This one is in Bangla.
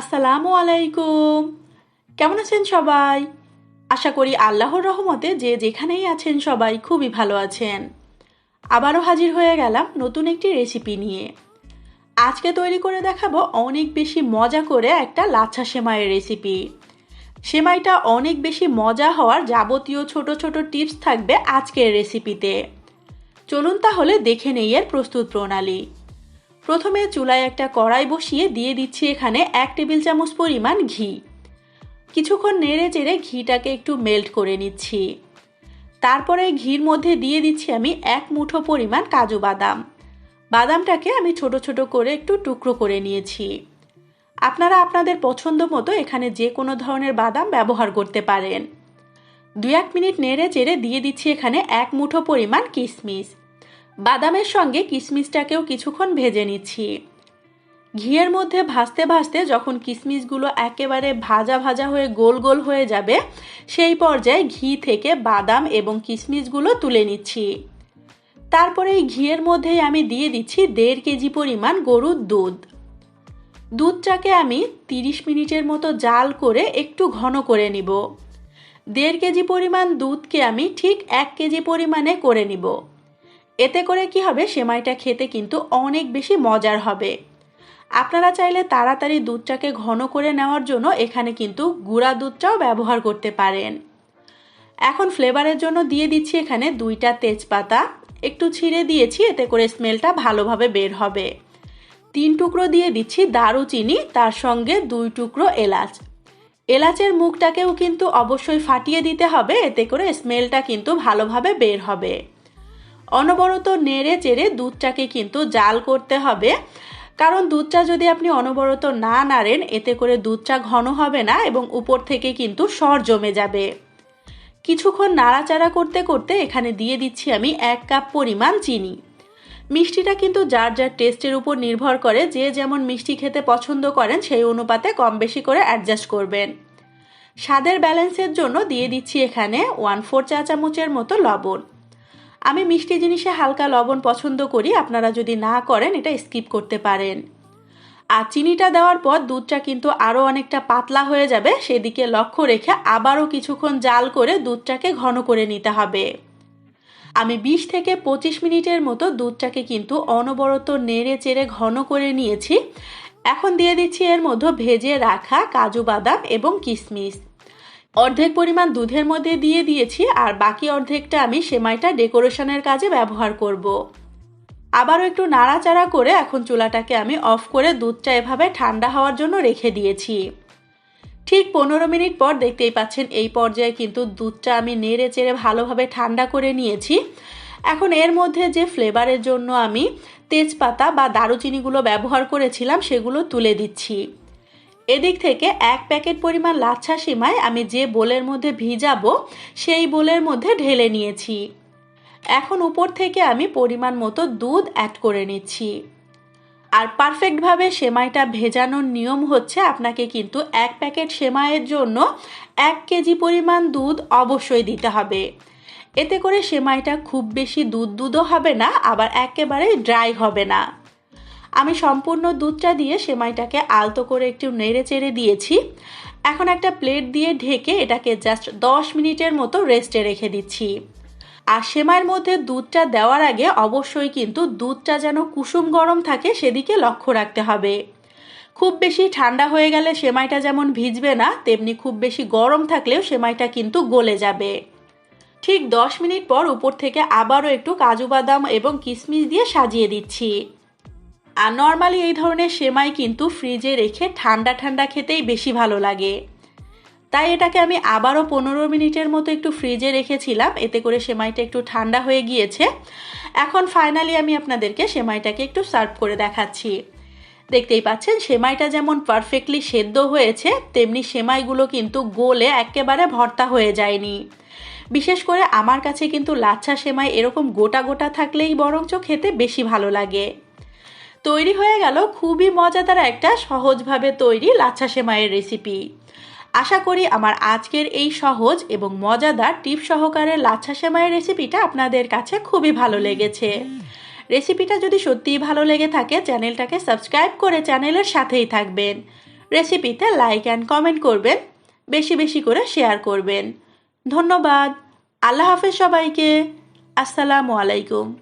আসসালামু আলাইকুম। কেমন আছেন সবাই? আশা করি আল্লাহর রহমতে যে যেখানেই আছেন সবাই খুবই ভালো আছেন। আবারও হাজির হয়ে গেলাম নতুন একটি রেসিপি নিয়ে। আজকে তৈরি করে দেখাবো অনেক বেশি মজা করে একটা লাচ্ছা সেমাইয়ের রেসিপি সেমাইটা অনেক বেশি মজা হওয়ার যাবতীয় ছোট ছোট টিপস থাকবে আজকের রেসিপিতে চলুন তাহলে দেখে নেই এর প্রস্তুত প্রণালী। প্রথমে চুলায় একটা কড়াই বসিয়ে দিয়ে দিচ্ছি এখানে এক টেবিল চামচ পরিমাণ ঘি। কিছুক্ষণ নেড়ে চেড়ে ঘিটাকে একটু মেল্ট করে নিচ্ছি। তারপরে ঘির মধ্যে দিয়ে দিচ্ছি আমি এক মুঠো পরিমাণ কাজু বাদাম। বাদামটাকে আমি ছোট ছোট করে একটু টুকরো করে নিয়েছি। আপনারা আপনাদের পছন্দ মতো এখানে যে কোনো ধরনের বাদাম ব্যবহার করতে পারেন। দু এক মিনিট নেড়ে চেড়ে দিয়ে দিচ্ছি এখানে এক মুঠো পরিমাণ কিশমিশ বাদামের সঙ্গে কিশমিশটাকেও কিছুক্ষণ ভেজে নিচ্ছি। ঘিয়ের মধ্যে ভাজতে ভাজতে যখন কিশমিশগুলো একেবারে ভাজা ভাজা হয়ে গোল গোল হয়ে যাবে, সেই পর্যায়ে ঘি থেকে বাদাম এবং কিশমিশগুলো তুলে নিচ্ছি। তারপরে এই ঘিয়ের মধ্যেই আমি দিয়ে দিচ্ছি দেড় কেজি পরিমাণ গরুর দুধ। দুধটাকে আমি তিরিশ মিনিটের মতো জাল করে একটু ঘন করে নিব। দেড় কেজি পরিমাণ দুধকে আমি ঠিক এক কেজি পরিমাণে করে নিব। এতে করে কি হবে? সেমাইটা খেতে কিন্তু অনেক বেশি মজার হবে। আপনারা চাইলে তাড়াতাড়ি দুধটাকে ঘন করে নেওয়ার জন্য এখানে কিন্তু গুঁড়া দুধটাও ব্যবহার করতে পারেন। এখন ফ্লেভারের জন্য দিয়ে দিচ্ছি এখানে দুইটা তেজপাতা। একটু ছিঁড়ে দিয়েছি, এতে করে স্মেলটা ভালোভাবে বের হবে। তিন টুকরো দিয়ে দিচ্ছি দারুচিনি, তার সঙ্গে দুই টুকরো এলাচ। এলাচের মুখটাকেও কিন্তু অবশ্যই ফাটিয়ে দিতে হবে, এতে করে স্মেলটা কিন্তু ভালোভাবে বের হবে। অনবরত নেড়ে চেড়ে দুধটাকে কিন্তু জাল করতে হবে। কারণ দুধটা যদি আপনি অনবরত না নাড়েন, এতে করে দুধটা ঘন হবে না এবং উপর থেকে কিন্তু সর জমে যাবে। কিছুক্ষণ নাড়াচাড়া করতে করতে এখানে দিয়ে দিচ্ছি আমি এক কাপ পরিমাণ চিনি। মিষ্টিটা কিন্তু যার যার টেস্টের উপর নির্ভর করে, যে যেমন মিষ্টি খেতে পছন্দ করেন, সেই অনুপাতে কম বেশি করে অ্যাডজাস্ট করবেন। স্বাদের ব্যালেন্সের জন্য দিয়ে দিচ্ছি এখানে ওয়ান ফোর চা চামচের মতো লবণ। আমি মিষ্টি জিনিসে হালকা লবণ পছন্দ করি, আপনারা যদি না করেন এটা স্কিপ করতে পারেন। আর চিনিটা দেওয়ার পর দুধটা কিন্তু আরও অনেকটা পাতলা হয়ে যাবে, সেদিকে লক্ষ্য রেখে আবারও কিছুক্ষণ জাল করে দুধটাকে ঘন করে নিতে হবে। আমি বিশ থেকে পঁচিশ মিনিটের মতো দুধটাকে কিন্তু অনবরত নেড়ে চেড়ে ঘন করে নিয়েছি। এখন দিয়ে দিচ্ছি এর মধ্যে ভেজে রাখা কাজু বাদাম এবং কিশমিশ। অর্ধেক পরিমাণ দুধের মধ্যে দিয়ে দিয়েছি আর বাকি অর্ধেকটা আমি সেমাইটা ডেকোরেশনের কাজে ব্যবহার করব। আবারও একটু নাড়াচাড়া করে এখন চুলাটাকে আমি অফ করে দুধটা এভাবে ঠান্ডা হওয়ার জন্য রেখে দিয়েছি। ঠিক পনেরো মিনিট পর দেখতেই পাচ্ছেন এই পর্যায়ে কিন্তু দুধটা আমি নেড়ে চেড়ে ভালোভাবে ঠান্ডা করে নিয়েছি। এখন এর মধ্যে যে ফ্লেভারের জন্য আমি তেজপাতা বা দারুচিনিগুলো ব্যবহার করেছিলাম সেগুলো তুলে দিচ্ছি। এদিক থেকে এক প্যাকেট পরিমাণ লাচ্ছা সিমাই আমি যে বোলের মধ্যে ভিজাবো, সেই বোলের মধ্যে ঢেলে নিয়েছি। এখন উপর থেকে আমি পরিমাণ মতো দুধ অ্যাড করে নিচ্ছি। আর পারফেক্টভাবে সেমাইটা ভেজানোর নিয়ম হচ্ছে আপনাকে কিন্তু এক প্যাকেট সেমাইয়ের জন্য এক কেজি পরিমাণ দুধ অবশ্যই দিতে হবে। এতে করে সেমাইটা খুব বেশি দুধ দুধও হবে না, আবার একেবারে ড্রাই হবে না। আমি সম্পূর্ণ দুধটা দিয়ে সেমাইটাকে আলতো করে একটু নেড়ে চেড়ে দিয়েছি। এখন একটা প্লেট দিয়ে ঢেকে এটাকে জাস্ট দশ মিনিটের মতো রেস্টে রেখে দিচ্ছি। আর সেমাইয়ের মধ্যে দুধটা দেওয়ার আগে অবশ্যই কিন্তু দুধটা যেন কুসুম গরম থাকে সেদিকে লক্ষ্য রাখতে হবে। খুব বেশি ঠান্ডা হয়ে গেলে সেমাইটা যেমন ভিজবে না, তেমনি খুব বেশি গরম থাকলেও সেমাইটা কিন্তু গলে যাবে। ঠিক দশ মিনিট পর উপর থেকে আবারও একটু কাজু বাদাম এবং কিশমিশ দিয়ে সাজিয়ে দিচ্ছি। আর নর্মালি এই ধরনের সেমাই কিন্তু ফ্রিজে রেখে ঠান্ডা ঠান্ডা খেতেই বেশি ভালো লাগে। তাই এটাকে আমি আবারও পনেরো মিনিটের মতো একটু ফ্রিজে রেখেছিলাম, এতে করে সেমাইটা একটু ঠান্ডা হয়ে গিয়েছে। এখন ফাইনালি আমি আপনাদেরকে সেমাইটাকে একটু সার্ভ করে দেখাচ্ছি। দেখতেই পাচ্ছেন, সেমাইটা যেমন পারফেক্টলি সেদ্ধ হয়েছে, তেমনি সেমাইগুলো কিন্তু গোলে একেবারে ভর্তা হয়ে যায়নি। বিশেষ করে আমার কাছে কিন্তু লাচ্ছা সেমাই এরকম গোটা গোটা থাকলেই বরঞ্চ খেতে বেশি ভালো লাগে। তৈরি হয়ে গেল খুবই মজাদার একটা সহজভাবে তৈরি লাচ্ছা সেমাইয়ের রেসিপি আশা করি আমার আজকের এই সহজ এবং মজাদার টিপ সহকারে লাচ্ছা সেমাইয়ের রেসিপিটা আপনাদের কাছে খুবই ভালো লেগেছে। রেসিপিটা যদি সত্যিই ভালো লেগে থাকে, চ্যানেলটাকে সাবস্ক্রাইব করে চ্যানেলের সাথেই থাকবেন। রেসিপিতে লাইক অ্যান্ড কমেন্ট করবেন, বেশি বেশি করে শেয়ার করবেন। ধন্যবাদ। আল্লাহ হাফেজ সবাইকে। আসসালামু আলাইকুম।